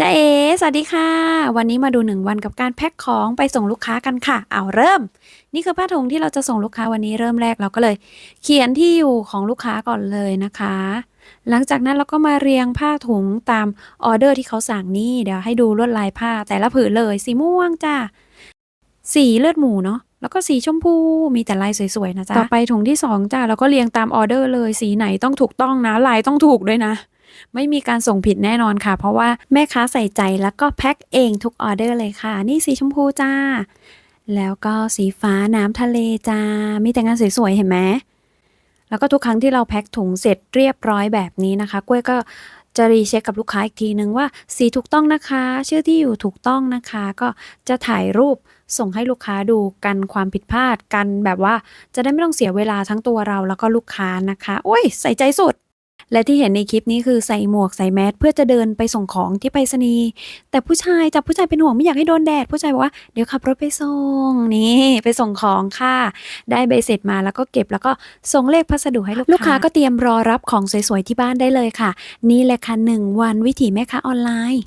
จ้าเอสวัสดีค่ะ วันนี้มาดูหนึ่งวันกับการแพ็คของไปส่งลูกค้ากันค่ะ เอาเริ่ม นี่คือผ้าถุงที่เราจะส่งลูกค้าวันนี้เริ่มแรกเราก็เลย เขียนที่อยู่ของลูกค้าก่อนเลยนะคะ หลังจากนั้นเราก็มาเรียงผ้าถุงตามออเดอร์ที่เขาสั่งนี่ เดี๋ยวให้ดูลวดลายผ้าแต่ละผืนเลย สีม่วงจ้า สีเลือดหมูเนาะ แล้วก็สีชมพู มีแต่ลายสวยๆนะจ๊ะ ต่อไปถุงที่สองจ้าแล้วก็เรียงตามออเดอร์เลย สีไหนต้องถูกต้องนะ ลายต้องถูกด้วยนะ ไม่มีการส่งผิดแน่นอนค่ะ เพราะว่าแม่ค้าใส่ใจแล้วก็แพ็คเองทุกออเดอร์เลยค่ะ นี่สีชมพูจ้า แล้วก็สีฟ้าน้ำทะเลจ้า มีแต่งานสวยๆเห็นไหมแล้วก็ทุกครั้งที่เราแพ็คถุงเสร็จเรียบร้อยแบบนี้นะคะกล้วยก็จะรีเช็คกับลูกค้าอีกทีนึงว่าสีถูกต้องนะคะ ชื่อที่อยู่ถูกต้องนะคะ ก็จะถ่ายรูปส่งให้ลูกค้าดูกันความผิดพลาดกันแบบว่าจะได้ไม่ต้องเสียเวลาทั้งตัวเราแล้วก็ลูกค้านะคะ โอ้ย ใส่ใจสุด และที่เห็นในคลิปนี้คือใส่หมวกใส่แมสเพื่อจะเดินไปส่งของที่ไปรษณีย์แต่ผู้ชายจับผู้ชายเป็นห่วงไม่อยากให้โดนแดดผู้ชายบอกว่าเดี๋ยวขับรถไปส่งนี่ไปส่งของค่ะ ได้ใบเสร็จมาแล้วก็เก็บแล้วก็ส่งเลขพัสดุให้ลูกค้าลูกค้าก็เตรียมรอรับของสวยๆที่บ้านได้เลยค่ะ นี่แหละค่ะหนึ่งวันวิถีแม่ค้าออนไลน์